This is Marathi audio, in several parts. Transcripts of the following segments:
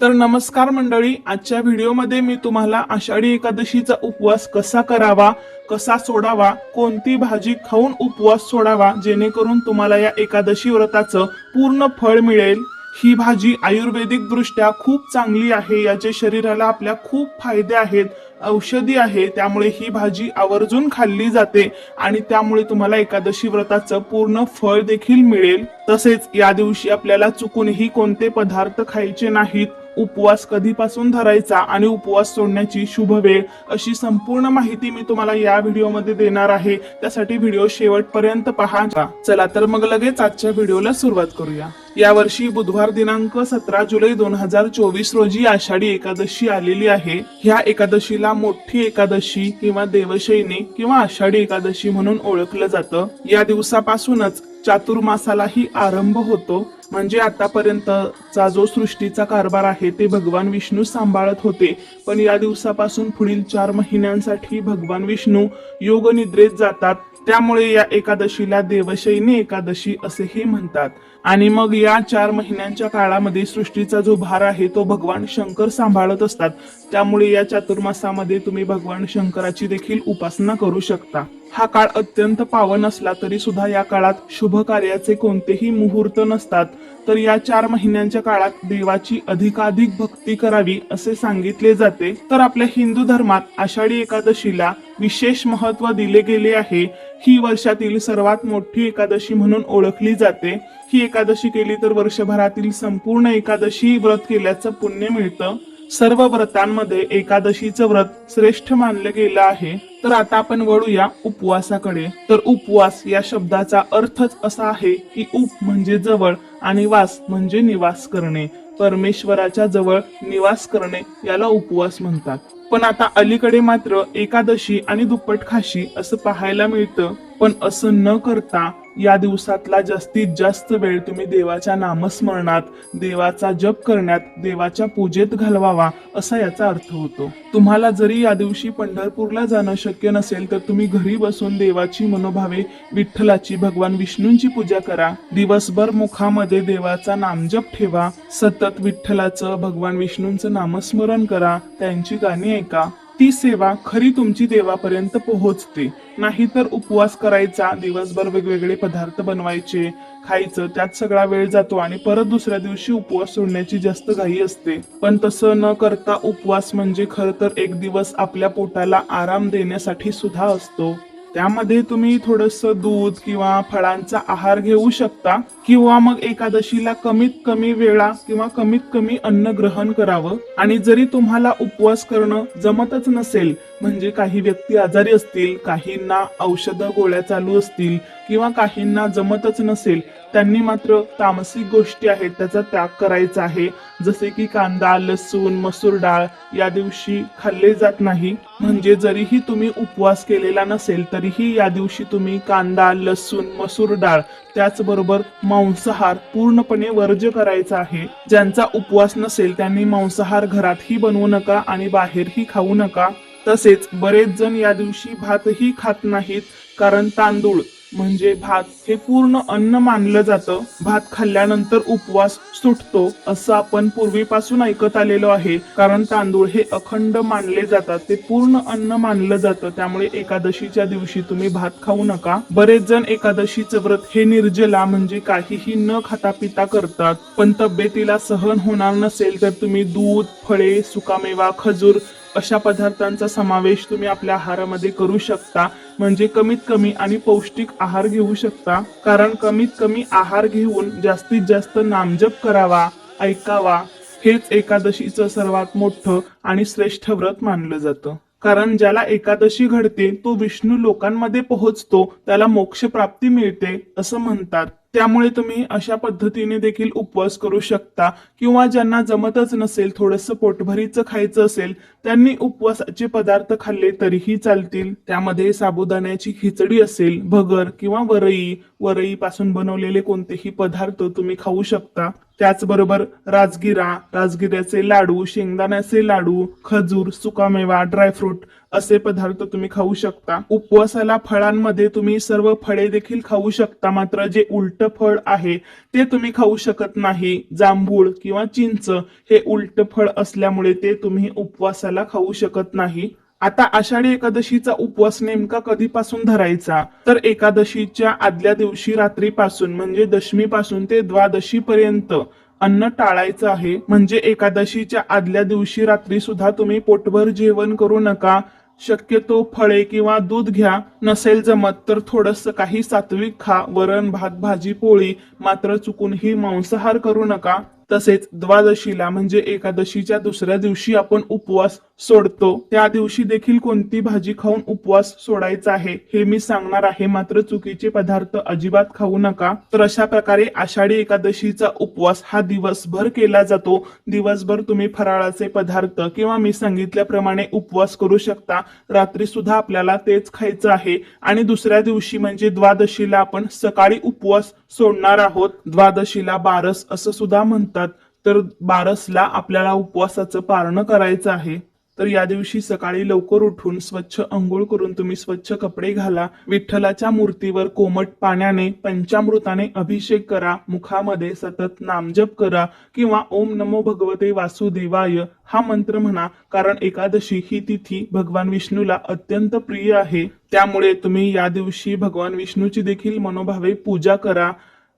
तर नमस्कार मंडळी आजच्या व्हिडिओमध्ये मी तुम्हाला आषाढी एकादशीचा उपवास कसा करावा कसा सोडावा कोणती भाजी खाऊन उपवास सोडावा जेणेकरून तुम्हाला या एकादशी व्रताचं पूर्ण फळ मिळेल. ही भाजी आयुर्वेदिक दृष्ट्या खूप चांगली आहे याचे शरीराला आपल्या खूप फायदे आहेत औषधी आहे त्यामुळे ही भाजी आवर्जून खाल्ली जाते आणि त्यामुळे तुम्हाला एकादशी व्रताचं पूर्ण फळ देखील मिळेल. तसेच या दिवशी आपल्याला चुकूनही कोणते पदार्थ खायचे नाहीत उपवास कधीपासून धरायचा आणि उपवास सोडण्याची शुभ वेळ अशी संपूर्ण माहिती मी तुम्हाला या व्हिडिओमध्ये देणार आहे. त्यासाठी व्हिडिओ शेवटपर्यंत पहा. चला तर मग लगेच आजच्या व्हिडिओला सुरुवात करूया. यावर्षी बुधवार दिनांक सतरा जुलै दोन हजार चोवीस रोजी आषाढी एकादशी आलेली आहे. ह्या एकादशीला मोठी एकादशी किंवा देवशैनी किंवा आषाढी एकादशी म्हणून ओळखलं जातं. या दिवसापासूनच चातुर्मासालाही आरंभ होतो. म्हणजे आतापर्यंतचा जो सृष्टीचा कारभार आहे ते भगवान विष्णू सांभाळत होते. पण या दिवसापासून पुढील चार महिन्यांसाठी भगवान विष्णू योग निद्रेत जातात. त्यामुळे या एकादशीला देवशैनी एकादशी असेही म्हणतात. आणि मग या चार महिन्यांच्या काळामध्ये सृष्टीचा जो भार आहे तो भगवान शंकर सांभाळत असतात. त्यामुळे या चातुर्मासामध्ये तुम्ही भगवान शंकराची देखील उपासना करू शकता. हा काळ अत्यंत पावन असला तरी सुद्धा या काळात शुभ कार्याचे कोणतेही मुहूर्त नसतात. तर या चार महिन्यांच्या काळात देवाची अधिकाधिक भक्ती करावी असे सांगितले जाते. तर आपल्या हिंदू धर्मात आषाढी एकादशीला विशेष महत्त्व दिले गेले आहे. ही वर्षातील सर्वात मोठी एकादशी म्हणून ओळखली जाते. ही एकादशी केली तर वर्षभरातील संपूर्ण एकादशी व्रत केल्याचं पुण्य मिळतं. सर्व व्रतांमध्ये एकादशीचं व्रत श्रेष्ठ मानलं गेलं आहे. तर आता आपण वळूया उपवासाकडे. तर उपवास या शब्दाचा अर्थच असा आहे की उप म्हणजे जवळ. आणि वास म्हणजे निवास करणे. परमेश्वराच्या जवळ निवास करणे याला उपवास म्हणतात. पण आता अलीकडे मात्र एकादशी आणि दुप्पट खाशी असं पाहायला मिळतं. पण असं न करता या दिवसातला जास्तीत जास्त वेळ तुम्ही देवाच्या नामस्मरणात देवाचा जप करण्यात देवाच्या पूजेत घालवावा असा याचा अर्थ होतो. तुम्हाला जरी या दिवशी पंढरपूरला जाणं शक्य नसेल तर तुम्ही घरी बसून देवाची मनोभावे विठ्ठलाची भगवान विष्णूंची पूजा करा. दिवसभर मुखामध्ये देवाचा नामजप ठेवा. सतत विठ्ठलाचं भगवान विष्णूंचं नामस्मरण करा. त्यांची गाणी ऐका. ती सेवा खरी तुमची देवापर्यंत पोहोचते. नाहीतर उपवास करायचा दिवसभर वेगवेगळे पदार्थ बनवायचे खायचं त्यात सगळा वेळ जातो आणि परत दुसऱ्या दिवशी उपवास सोडण्याची जास्त घाई असते. पण तसं न करता उपवास म्हणजे खर तर एक दिवस आपल्या पोटाला आराम देण्यासाठी सुद्धा असतो. त्यामध्ये तुम्ही थोडस दूध किंवा फळांचा आहार घेऊ शकता किंवा मग एकादशीला कमीत कमी वेळा किंवा कमीत कमी अन्न ग्रहण करावं. आणि जरी तुम्हाला उपवास करणं जमतच नसेल म्हणजे काही व्यक्ती आजारी असतील काहींना औषध गोळ्या चालू असतील किंवा काहींना जमतच नसेल त्यांनी मात्र तामसिक गोष्टी आहेत त्याचा त्याग करायचा आहे. जसे की कांदा लसूण मसूर डाळ या दिवशी खाल्ले जात नाही. म्हणजे जरीही तुम्ही उपवास केलेला नसेल तरीही या दिवशी तुम्ही कांदा लसूण मसूर डाळ त्याचबरोबर मांसाहार पूर्णपणे वर्ज्य करायचा आहे. ज्यांचा उपवास नसेल त्यांनी मांसाहार घरातही बनवू नका आणि बाहेरही खाऊ नका. तसेच बरेच जण या दिवशी भातही खात नाहीत कारण तांदूळ म्हणजे भात हे पूर्ण अन्न मानलं जातं. भात खाल्ल्यानंतर उपवास सुटतो असं आपण पूर्वीपासून ऐकत आलेलो आहे. कारण तांदूळ हे अखंड मानले जातात ते पूर्ण अन्न मानलं जातं. त्यामुळे एकादशीच्या दिवशी तुम्ही भात खाऊ नका. बरेच जण एकादशीचं व्रत हे निर्जला म्हणजे काहीही न खाता पिता करतात. पण तब्येतीला सहन होणार नसेल तर तुम्ही दूध फळे सुकामेवा खजूर अशा पदार्थांचा समावेश तुम्ही आपल्या आहारामध्ये करू शकता. म्हणजे कमीत कमी आणि पौष्टिक आहार घेऊ शकता. कारण कमीत कमी आहार घेऊन जास्तीत जास्त नामजप करावा ऐकावा हेच एकादशीचं सर्वात मोठं आणि श्रेष्ठ व्रत मानलं जातं. कारण ज्याला एकादशी घडते तो विष्णू लोकांमध्ये पोहोचतो त्याला मोक्ष प्राप्ती मिळते असं म्हणतात. त्यामुळे तुम्ही अशा पद्धतीने देखील उपवास करू शकता. किंवा ज्यांना जमतच नसेल थोडंसं पोटभरीचं खायचं असेल त्यांनी उपवासाचे पदार्थ खाल्ले तरीही चालतील. त्यामध्ये साबुदाण्याची खिचडी असेल भगर किंवा वरई. वरई पासून बनवलेले कोणतेही पदार्थ तुम्ही खाऊ शकता. त्याचबरोबर राजगिरा राजगिऱ्याचे लाडू शेंगदाण्याचे लाडू खजूर सुकामेवा ड्रायफ्रूट असे पदार्थ तुम्ही खाऊ शकता. उपवासाला फळांमध्ये तुम्ही सर्व फळे देखील खाऊ शकता मात्र जे उलट फळ आहे ते तुम्ही खाऊ शकत नाही. जांभूळ किंवा चिंच हे उलट फळ असल्यामुळे ते तुम्ही उपवासाला खाऊ शकत नाही. आता आषाढी एकादशीचा उपवास नेमका कधीपासून धरायचा? तर एकादशीच्या आदल्या दिवशी रात्रीपासून म्हणजे दशमीपासून ते द्वादशी पर्यंत अन्न टाळायचं आहे. म्हणजे एकादशीच्या आदल्या दिवशी रात्री सुद्धा तुम्ही पोटभर जेवण करू नका. शक्यतो फळे किंवा दूध घ्या. नसेल जमत तर थोडस काही सात्विक खा. वरण भात भाजी पोळी. मात्र चुकूनही मांसाहार करू नका. तसेच द्वादशीला म्हणजे एकादशीच्या दुसऱ्या दिवशी आपण उपवास सोडतो. त्या दिवशी देखील कोणती भाजी खाऊन उपवास सोडायचा आहे हे मी सांगणार आहे. मात्र चुकीचे पदार्थ अजिबात खाऊ नका. तर अशा प्रकारे आषाढी एकादशीचा उपवास हा दिवसभर केला जातो. दिवसभर तुम्ही फराळाचे पदार्थ किंवा मी सांगितल्याप्रमाणे उपवास करू शकता. रात्री सुद्धा आपल्याला तेच खायचं आहे. आणि दुसऱ्या दिवशी म्हणजे द्वादशीला आपण सकाळी उपवास सोडणार आहोत. द्वादशीला बारस असं सुद्धा म्हणतात. तर बारसला आपल्याला उपवासाचं पारणं करायचं आहे. तर या दिवशी सकाळी लवकर उठून स्वच्छ अंघोळ करून तुम्ही स्वच्छ कपडे घाला विठ्ठलाच्या मूर्तीवर कोमट पाण्याने पंचामृताने अभिषेक करा मुखामध्ये सतत नामजप करा किंवा ओम नमो भगवते वासुदेवाय हा मंत्र म्हणा. कारण एकादशी ही तिथी भगवान विष्णूला अत्यंत प्रिय आहे. त्यामुळे तुम्ही या दिवशी भगवान विष्णूची देखील मनोभावे पूजा करा.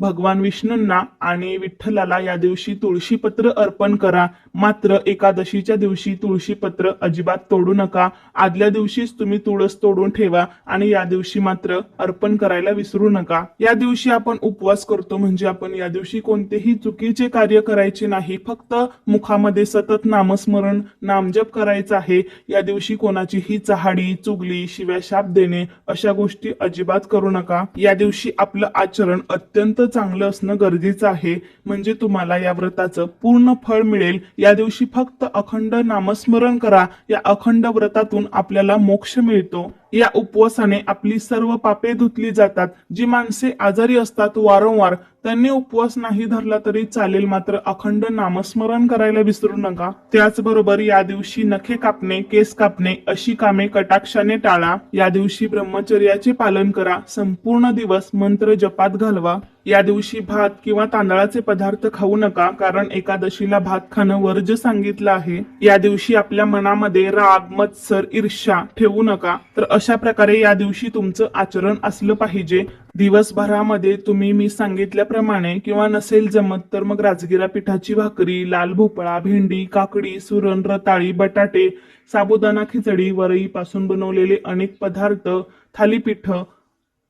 भगवान विष्णूंना आणि विठ्ठलाला या दिवशी तुळशीपत्र अर्पण करा. मात्र एकादशीच्या दिवशी तुळशीपत्र अजिबात तोडू नका. आदल्या दिवशीच तुम्ही तुळस तोडून ठेवा आणि या दिवशी मात्र अर्पण करायला विसरू नका. या दिवशी आपण उपवास करतो म्हणजे आपण या दिवशी कोणतेही चुकीचे कार्य करायचे नाही. फक्त मुखामध्ये सतत नामस्मरण नामजप करायचं आहे. या दिवशी कोणाचीही चहाडी चुगली शिव्या शाप देणे अशा गोष्टी अजिबात करू नका. या दिवशी आपलं आचरण अत्यंत चांगलं असणं गरजेचं आहे. म्हणजे तुम्हाला या व्रताचं पूर्ण फळ मिळेल. या दिवशी फक्त अखंड नामस्मरण करा. या अखंड व्रतातून आपल्याला मोक्ष मिळतो. या उपवासाने आपली सर्व पापे धुतली जातात. जी माणसे आजारी असतात वारंवार त्यांनी उपवास नाही धरला तरी चालेल मात्र अखंड नामस्मरण करायला विसरू नका. त्याचबरोबर या दिवशी नखे कापणे केस कापणे अशी कामे कटाक्षाने टाळा. या दिवशी ब्रह्मचर्याचे पालन करा. संपूर्ण दिवस मंत्र जपात घालवा. या दिवशी भात किंवा तांदळाचे पदार्थ खाऊ नका कारण एकादशीला भात खाणं वर्ज सांगितलं आहे. या दिवशी आपल्या मनामध्ये राग मत्सर ईर्ष्या ठेवू नका. तर अशा प्रकारे या दिवशी तुमचं आचरण असलं पाहिजे. दिवसभरामध्ये तुम्ही मी सांगितल्याप्रमाणे किंवा नसेल जमत तर मग राजगिरा पिठाची भाकरी लाल भोपळा भेंडी काकडी सुरण रताळी बटाटे साबुदाणा खिचडी वरईपासून बनवलेले अनेक पदार्थ थालीपीठ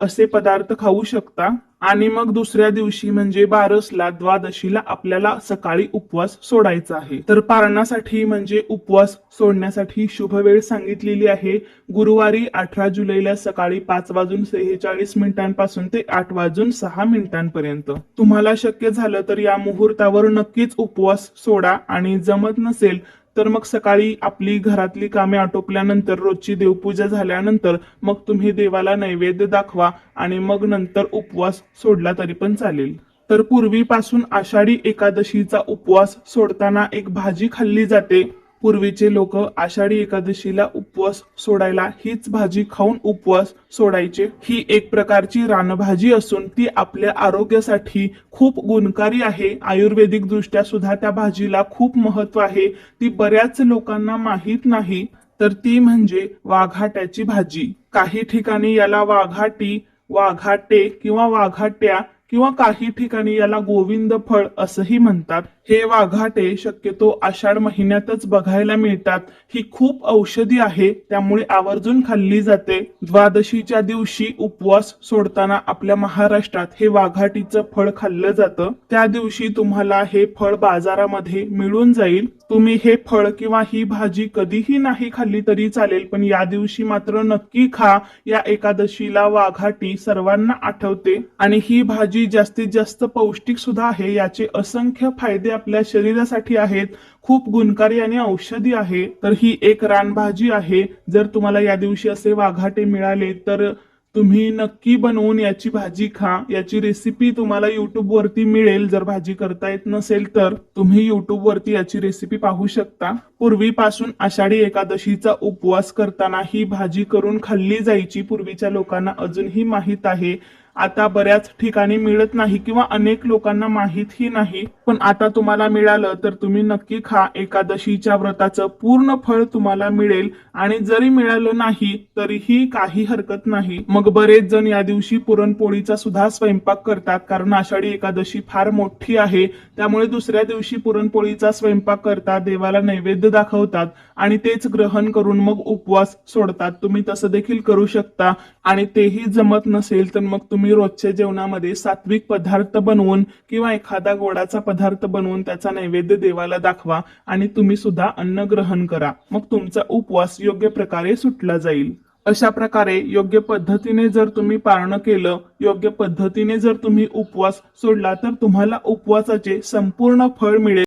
असे पदार्थ खाऊ शकता. आणि मग दुसऱ्या दिवशी म्हणजे बारसला द्वादशीला आपल्याला सकाळी उपवास सोडायचा आहे. तर पारणासाठी म्हणजे उपवास सोडण्यासाठी शुभ वेळ सांगितलेली आहे. गुरुवारी अठरा जुलैला सकाळी पाच वाजून सेहेचाळीस मिनिटांपासून ते आठ वाजून सहा मिनिटांपर्यंत. तुम्हाला शक्य झालं तर या मुहूर्तावर नक्कीच उपवास सोडा. आणि जमत नसेल तर मग सकाळी आपली घरातली कामे आटोपल्यानंतर रोजची देवपूजा झाल्यानंतर मग तुम्ही देवाला नैवेद्य दाखवा आणि मग नंतर उपवास सोडला तरी पण चालेल. तर पूर्वीपासून आषाढी एकादशीचा उपवास सोडताना एक भाजी खाल्ली जाते. पूर्वीचे लोक आषाढी एकादशीला उपवास सोडायला हीच भाजी खाऊन उपवास सोडायचे. ही एक प्रकारची रानभाजी असून ती आपल्या आरोग्यासाठी खूप गुणकारी आहे. आयुर्वेदिक दृष्ट्या सुद्धा त्या भाजीला खूप महत्त्व आहे. ती बऱ्याच लोकांना माहीत नाही तर ती म्हणजे वाघाट्याची भाजी. काही ठिकाणी याला वाघाटी वाघाटे किंवा वाघाट्या किंवा काही ठिकाणी याला गोविंद फळ असंही म्हणतात. हे वाघाटे शक्यतो आषाढ महिन्यातच बघायला मिळतात. ही खूप औषधी आहे त्यामुळे आवर्जून खाल्ली जाते. द्वादशीच्या दिवशी उपवास सोडताना आपल्या महाराष्ट्रात हे वाघाटीचं फळ खाल्लं जातं. त्या दिवशी तुम्हाला हे फळ बाजारामध्ये मिळून जाईल. तुम्ही हे फळ किंवा ही भाजी कधीही नाही खाल्ली तरी चालेल पण या दिवशी मात्र नक्की खा. या एकादशीला वाघाटी सर्वांना आठवते. आणि ही भाजी जास्तीत जास्त पौष्टिक सुद्धा आहे याचे असंख्य फायदे आपल्या शरीरासाठी आहेत. खूप गुणकारी आणि औषधी आहे. तर ही एक रानभाजी आहे. जर तुम्हाला या दिवशी असे वाघाटे मिळाले तर तुम्ही नक्की बनवून याची भाजी खा. याची रेसिपी तुम्हाला युट्यूब वरती मिळेल. जर भाजी करता येत नसेल तर तुम्ही युट्यूब वरती याची रेसिपी पाहू शकता. पूर्वीपासून आषाढी एकादशीचा उपवास करताना ही भाजी करून खाल्ली जायची पूर्वीच्या लोकांना अजूनही माहीत आहे. आता बऱ्याच ठिकाणी मिळत नाही किंवा अनेक लोकांना माहीतही नाही. पण आता तुम्हाला मिळालं तर तुम्ही नक्की खा. एकादशीच्या व्रताचं पूर्ण फळ तुम्हाला मिळेल. आणि जरी मिळालं नाही तरीही काही हरकत नाही. मग बरेच जण या दिवशी पुरणपोळीचा सुद्धा स्वयंपाक करतात. कारण आषाढी एकादशी फार मोठी आहे. त्यामुळे दुसऱ्या दिवशी पुरणपोळीचा स्वयंपाक करतात देवाला नैवेद्य दाखवतात आणि तेच ग्रहण करून मग उपवास सोडतात. तुम्ही तसं देखील करू शकता आणि तेही जमत नसेल तर मग तुम्ही रोजच्या जेवणामध्ये सात्विक पदार्थ बनवून किंवा एखादा गोडाचा पदार्थ बनवून त्याचा नैवेद्य देवाला दाखवा आणि तुम्ही सुद्धा अन्न ग्रहण करा. मग तुमचा उपवास योग्य प्रकारे सुटला जाईल. अशा प्रकारे योग्य पद्धतीने जर तुम्ही पाळणं केलं योग्य पद्धतीने जर तुम्ही उपवास सोडला तर तुम्हाला उपवासाचे संपूर्ण फळ मिळेल.